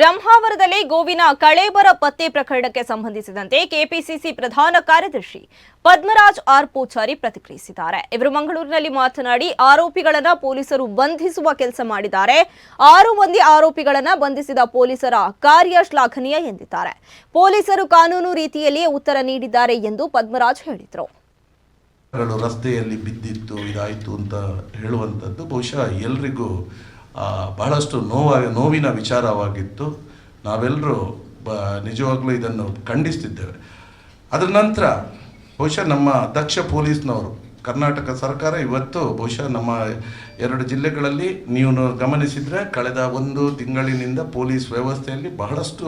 ಬ್ರಹ್ಮಾವರದಲ್ಲಿ ಗೋವಿನ ಕಳೇಬರ ಪತ್ತೆ ಪ್ರಕರಣಕ್ಕೆ ಸಂಬಂಧಿಸಿದಂತೆ ಕೆಪಿಸಿಸಿ ಪ್ರಧಾನ ಕಾರ್ಯದರ್ಶಿ ಪದ್ಮರಾಜ್ ಆರ್ ಪೂಜಾರಿ ಪ್ರತಿಕ್ರಿಯಿಸಿದ್ದಾರೆ. ಇವರು ಮಂಗಳೂರಿನಲ್ಲಿ ಮಾತನಾಡಿ, ಆರೋಪಿಗಳನ್ನ ಪೊಲೀಸರು ಬಂಧಿಸುವ ಕೆಲಸ ಮಾಡಿದ್ದಾರೆ. ಆರು ಮಂದಿ ಆರೋಪಿಗಳನ್ನ ಬಂಧಿಸಿದ ಪೊಲೀಸರ ಕಾರ್ಯ ಶ್ಲಾಘನೀಯ ಎಂದಿದ್ದಾರೆ. ಪೊಲೀಸರು ಕಾನೂನು ರೀತಿಯಲ್ಲಿಯೇ ಉತ್ತರ ನೀಡಿದ್ದಾರೆ ಎಂದು ಪದ್ಮರಾಜ್ ಹೇಳಿದರು. ರಸ್ತೆಯಲ್ಲಿ ಬಿದ್ದಿತ್ತು, ಇದಾಯಿತು ಅಂತ ಹೇಳುವಂಥದ್ದು ಬಹುಶಃ ಎಲ್ರಿಗೂ ಬಹಳಷ್ಟು ನೋವಾಗಿ, ನೋವಿನ ವಿಚಾರವಾಗಿತ್ತು. ನಾವೆಲ್ಲರೂ ಬ, ನಿಜವಾಗ್ಲೂ ಇದನ್ನು ಖಂಡಿಸ್ತಿದ್ದೇವೆ. ಅದರ ನಂತರ ಬಹುಶಃ ನಮ್ಮ ದಕ್ಷ ಪೊಲೀಸ್ನವರು, ಕರ್ನಾಟಕ ಸರ್ಕಾರ ಇವತ್ತು ಬಹುಶಃ ನಮ್ಮ ಎರಡು ಜಿಲ್ಲೆಗಳಲ್ಲಿ ನೀವು ಗಮನಿಸಿದರೆ ಕಳೆದ ಒಂದು ತಿಂಗಳಿನಿಂದ ಪೊಲೀಸ್ ವ್ಯವಸ್ಥೆಯಲ್ಲಿ ಬಹಳಷ್ಟು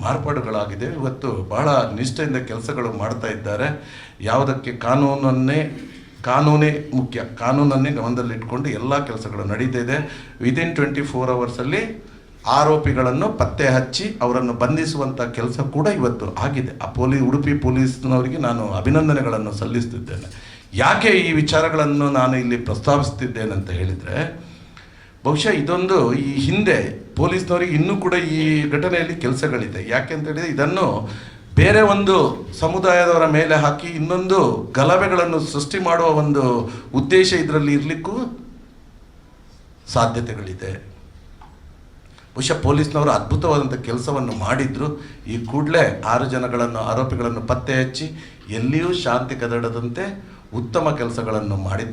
ಮಾರ್ಪಾಡುಗಳಾಗಿದೆ ಇವತ್ತು ಬಹಳ ನಿಷ್ಠೆಯಿಂದ ಕೆಲಸಗಳು ಮಾಡ್ತಾ ಇದ್ದಾರೆ. ಯಾವುದಕ್ಕೆ ಕಾನೂನನ್ನೇ ಕಾನೂನೇ ಮುಖ್ಯ. ಕಾನೂನನ್ನೇ ಗಮನದಲ್ಲಿಟ್ಕೊಂಡು ಎಲ್ಲ ಕೆಲಸಗಳು ನಡೀತಾ ಇದೆ. ವಿದಿನ್ ಟ್ವೆಂಟಿ ಫೋರ್ ಅವರ್ಸಲ್ಲಿ ಆರೋಪಿಗಳನ್ನು ಪತ್ತೆ ಹಚ್ಚಿ ಅವರನ್ನು ಬಂಧಿಸುವಂಥ ಕೆಲಸ ಕೂಡ ಇವತ್ತು ಆಗಿದೆ. ಆ ಪೊಲೀಸ್ ಉಡುಪಿ ಪೊಲೀಸ್ನವರಿಗೆ ನಾನು ಅಭಿನಂದನೆಗಳನ್ನು ಸಲ್ಲಿಸ್ತಿದ್ದೇನೆ. ಯಾಕೆ ಈ ವಿಚಾರಗಳನ್ನು ನಾನು ಇಲ್ಲಿ ಪ್ರಸ್ತಾವಿಸ್ತಿದ್ದೇನೆ ಅಂತ ಹೇಳಿದರೆ, ಬಹುಶಃ ಇದೊಂದು ಈ ಹಿಂದೆ ಪೊಲೀಸ್ನವರಿಗೆ ಇನ್ನೂ ಕೂಡ ಈ ಘಟನೆಯಲ್ಲಿ ಕೆಲಸಗಳಿದೆ. ಯಾಕೆ ಅಂತ ಹೇಳಿದ್ರೆ ಇದನ್ನು ಬೇರೆ ಒಂದು ಸಮುದಾಯದವರ ಮೇಲೆ ಹಾಕಿ ಇನ್ನೊಂದು ಗಲಭೆಗಳನ್ನು ಸೃಷ್ಟಿ ಮಾಡುವ ಒಂದು ಉದ್ದೇಶ ಇದರಲ್ಲಿ ಇರಲಿಕ್ಕೂ ಸಾಧ್ಯತೆಗಳಿದೆ. ಬಹುಶಃ ಪೊಲೀಸ್ನವರು ಅದ್ಭುತವಾದಂಥ ಕೆಲಸವನ್ನು ಮಾಡಿದ್ರು. ಈ ಕೂಡಲೇ ಆರು ಜನಗಳನ್ನು, ಆರೋಪಿಗಳನ್ನು ಪತ್ತೆ ಹಚ್ಚಿ ಎಲ್ಲಿಯೂ ಶಾಂತಿ ಕದಡದಂತೆ ಉತ್ತಮ ಕೆಲಸಗಳನ್ನು ಮಾಡಿದ್ದಾರೆ.